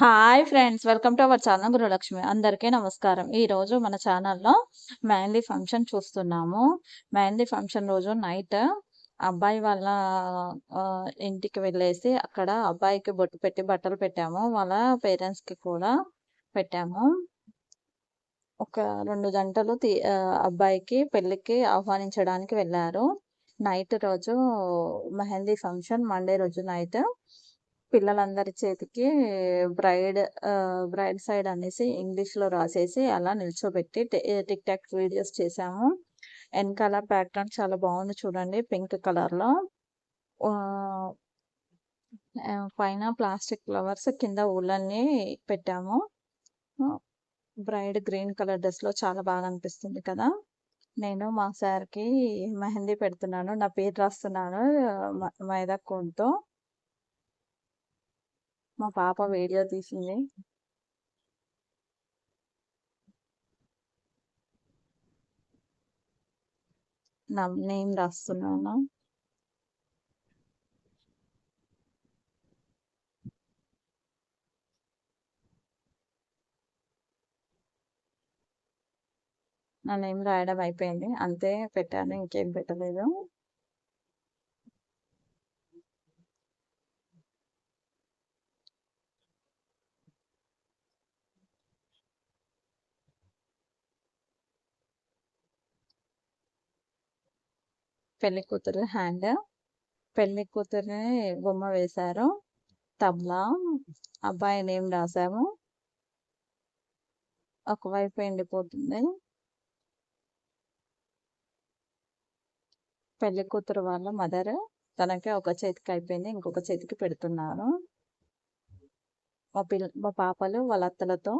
Hi friends welcome to our channel Gurulakshmi. అందరికీ నమస్కారం. ఈరోజు మన ఛానల్లో మెహందీ ఫంక్షన్ చూస్తున్నాము. మెహందీ ఫంక్షన్ రోజు నైట్ అబ్బాయి వాళ్ళ ఇంటికి వెళ్ళేసి అక్కడ అబ్బాయికి బొట్టు పెట్టి బట్టలు పెట్టాము. వాళ్ళ పేరెంట్స్కి కూడా పెట్టాము. ఒక రెండు గంటలు తీ- అబ్బాయికి పెళ్ళికి ఆహ్వానించడానికి వెళ్ళారు. నైట్ రోజు మెహందీ ఫంక్షన్ మండే రోజు నైట్ పిల్లలందరి చేతికి బ్రైడ్ బ్రైడ్ సైడ్ అనేసి ఇంగ్లీష్లో రాసేసి అలా నిల్చోబెట్టి టిక్ టాక్ వీడియోస్ చేసాము. వెనకాల బ్యాక్గ్రౌండ్ చాలా బాగుంది చూడండి పింక్ కలర్లో. పైన ప్లాస్టిక్ ఫ్లవర్స్ కింద ఊళ్ళన్నీ పెట్టాము. బ్రైడ్ గ్రీన్ కలర్ డ్రెస్లో చాలా బాగా అనిపిస్తుంది కదా. నేను మా సార్కి మెహందీ పెడుతున్నాను నా పేరు రాస్తున్నాను మ- మైదా కోన్తో. మా పాప వీడియో తీసింది. నా నేమ్ రాస్తున్నాను. నా నేమ్ రాయడం అయిపోయింది. అంతే పెట్టాను ఇంకేం పెట్టలేదు. పెళ్ళి కూతురు హ్యాండ్ పెళ్ళి కూతురుని బొమ్మ వేశారు. తబలా అబ్బాయి నేమ్ రాసాము ఒకవైపు ఎండిపోతుంది. పెళ్ళి కూతురు వాళ్ళ మదర్ తనకే ఒక చేతికి అయిపోయింది ఇంకొక చేతికి పెడుతున్నారు. మా పిల్ల మా పాపలు వాళ్ళ అత్తలతో